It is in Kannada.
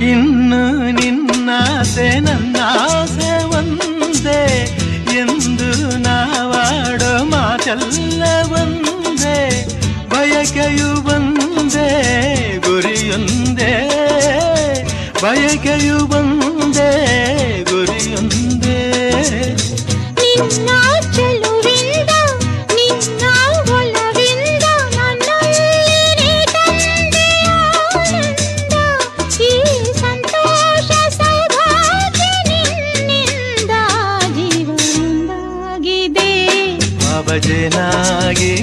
ಇನ್ನು ನಿನ್ನಾಸೆ ನನ್ನಾಸೆ ಒಂದೇ. ಎಂದು ನಾವಾಡೋ ಮಾತೆಲ್ಲ ಒಂದೇ. ಬಯಕೆಯು ಒಂದೇ ಗುರಿಯೊಂದೇ. ಬಯಕೆಯು ಒಂದೇ. बजेनागी